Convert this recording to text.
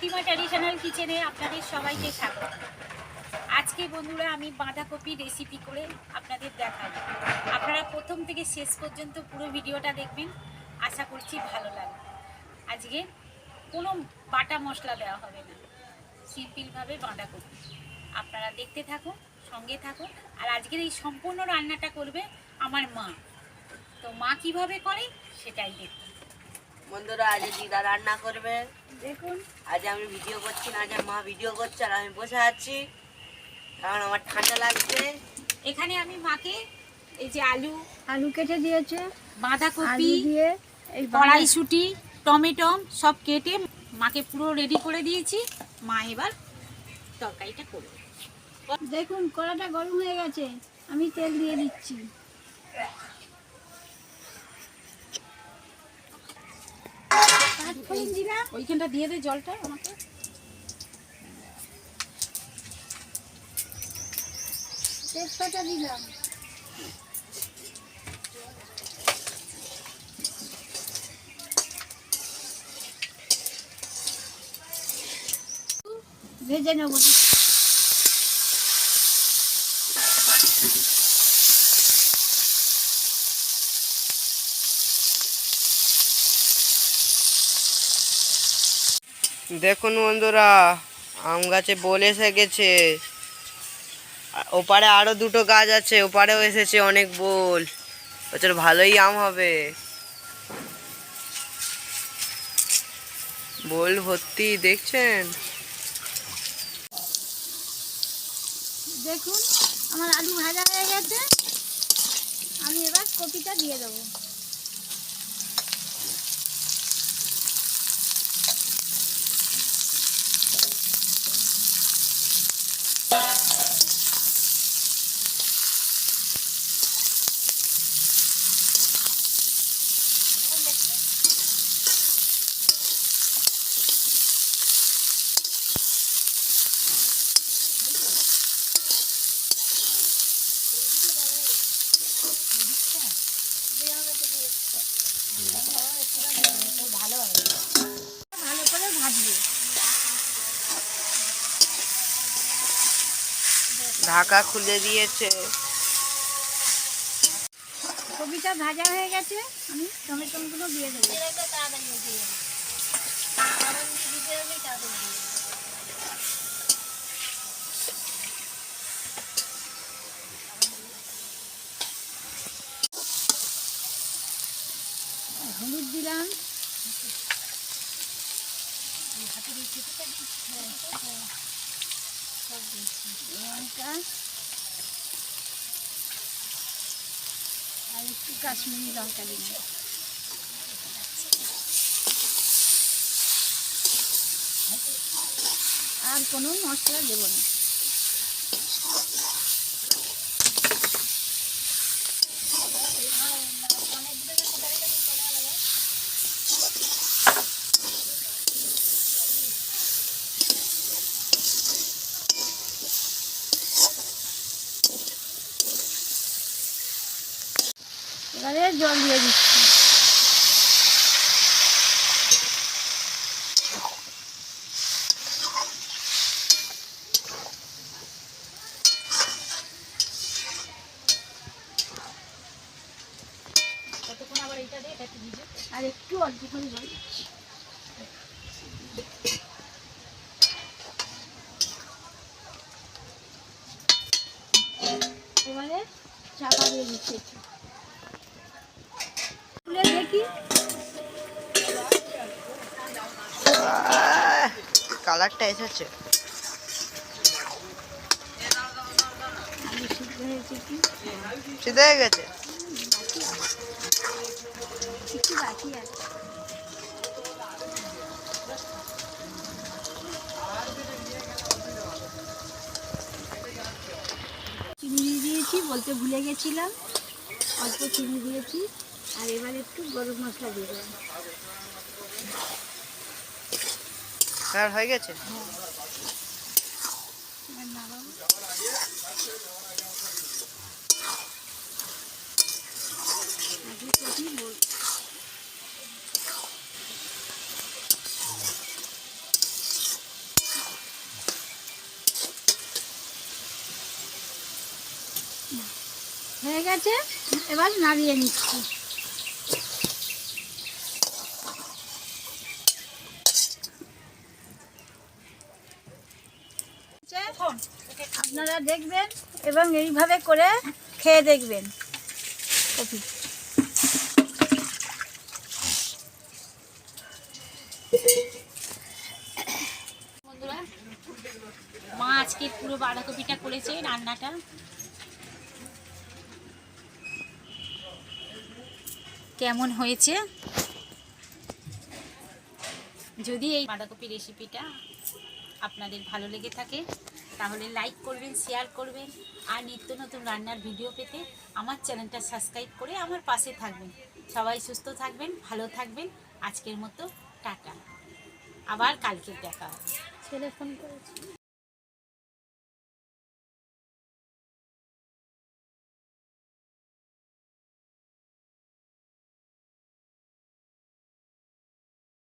প্রতিমা traditional কিচেনে আপনাদের সবাইকে স্বাগত। আজকে বন্ধুরা আমি বাঁধাকপি রেসিপি করে আপনাদের দেখাবো। আপনারা প্রথম থেকে শেষ পর্যন্ত পুরো ভিডিওটা দেখবেন। আশা করছি ভালো লাগবে। আজকে কোনো বাটা মশলা দেওয়া হবে না। সিম্পলভাবে বাঁধাকপি। আপনারা দেখতে থাকুন, সঙ্গে থাকুন। আর আজকের এই সম্পূর্ণ রান্নাটা করবে আমার মা। তো মা কীভাবে করে সেটাই দেখুন বন্ধুরা আজ দিদা রান্না করবে। দেখুন। আজ আমি ভিডিও করছি না আজ মা ভিডিও করছে আর আমি বসে আছি। কারণ আমার ঠান্ডা লাগছে। এখানে আমি মাকে এই যে আলু আলু কেটে দিয়েছে বাঁধাকপি দিয়ে এই কড়াইশুটি টমেটো সব কেটে মাকে পুরো রেডি করে দিয়েছি। মা এবার তরকারিটা করবে। দেখুন কড়াটা গরম হয়ে গেছে আমি তেল দিয়ে দিচ্ছি। ওইখানটা দিয়ে দে জলটা আমাকে। তেজপাতা দিলাম। ভেজে নেব। দেখুন বন্ধুরা, আম গাছে বল এসে গেছে। ওপারে আরও দুটো গাছ আছে, ওপারেও এসেছে অনেক বোল। বছর ভালোই আম হবে। বোল ভর্তি, দেখছেন? দেখুন, আমার আলু ভাজা হয়ে গেছে। আমি এবার কপিটা দিয়ে দেবো। ঢাকা খুলে দিয়েছে। কপিটা ভাজা হয়ে গেছে আমি টমেটোগুলো দিয়ে দেবো। হলুদ দিলাম। আর একটু কাশ্মীরি লঙ্কা দিলাম আর কোনো মশলা দেবো না। এবারে জল দিয়ে দিচ্ছি। আর একটু অল্প করে জল। দিচ্ছি এবারে চাপা দিয়ে দিচ্ছি খুলে দেখি। কালারটা এসেছে। সিদ্ধ হয়ে গেছে। বাকি আছে চিনি দিয়ে দিয়েছি বলতে ভুলে গেছিলাম। অল্প চিনি দিয়েছি। আর এবার একটু গরম মশলা দিয়ে দেবেন স্যার হয়ে গেছে? হয়ে গেছে? এবার নাড়িয়ে নিচ্ছি। আপনারা দেখবেন এবং এইভাবে করে খেয়ে দেখবেন। কপি বন্ধুরা মা আজকে পুরো বাঁধাকপিটা করেছে রান্নাটা। কেমন হয়েছে? যদি এই বাঁধাকপি রেসিপিটা আপনাদের ভালো লেগে থাকে, তাহলে লাইক করবেন শেয়ার করবেন, আর নিত্য নতুন রান্নার ভিডিও পেতে আমার চ্যানেলটা সাবস্ক্রাইব করে আমার পাশে থাকবেন। সবাই সুস্থ থাকবেন, ভালো থাকবেন, আজকের মতো টাটা। আবার কালকে দেখা হবে। ছেলে ফোন করেছে।